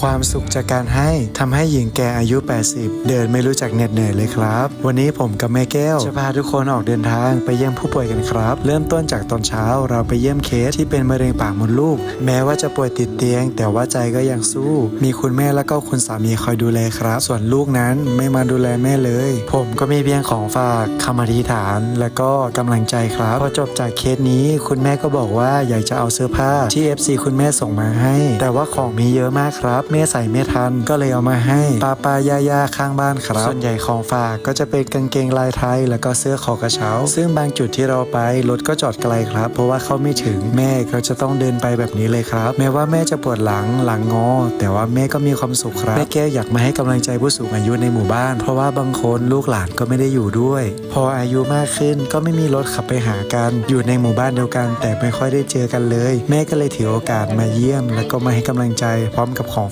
ความสุขจากการให้ทำให้หญิงแก่อายุ 80 เดินไม่รู้จักเหน็ดเหนื่อยเลยครับ วันนี้ผมกับแม่แก้วจะพาทุกคนออกเดินทางไปเยี่ยมผู้ป่วยกันครับ เริ่มต้นจากตอนเช้าเราไปเยี่ยมเคสที่เป็นมะเร็งปากมดลูก แม้ว่าจะป่วยติดเตียง แต่ว่าใจก็ยังสู้ มีคุณแม่แล้วก็คุณสามีคอยดูแลครับ ส่วนลูกนั้นไม่มาดูแลแม่เลย ผมก็มีเพียงของฝากคำอธิษฐาน และก็กำลังใจครับพอจบจากเคสนี้ คุณแม่ก็บอกว่าอยากจะเอาเสื้อผ้าที่ FC คุณแม่ส่งมาให้ แต่ว่าของมีเยอะมากครับแม่ใส่ไม่ทัน ก็เลยเอามาให้ป้าป้ายายาข้างบ้านครับ ส่วนใหญ่ของฝากก็จะเป็นกางเกงลายไทย แล้วก็เสื้อคอกระเช้า ซึ่งบางจุดที่เราไปรถก็จอดไกลครับ เพราะว่าเขาไม่ถึงแม่ก็จะต้องเดินไปแบบนี้เลยครับ แม้ว่าแม่จะปวดหลังหลังงอ แต่ว่าแม่ก็มีความสุขครับแม่แก้วอยากมาให้กำลังใจผู้สูงอายุในหมู่บ้าน เพราะว่าบางคนลูกหลานก็ไม่ได้อยู่ด้วย พออายุมากขึ้นก็ไม่มีรถขับไปหากัน อยู่ในหมู่บ้านเดียวกัน แต่ไม่ค่อยได้เจอกันเลย แม่ก็เลยถือโอกาสมาเยี่ยม แล้วก็มาให้กำลังใจพร้อมกับของ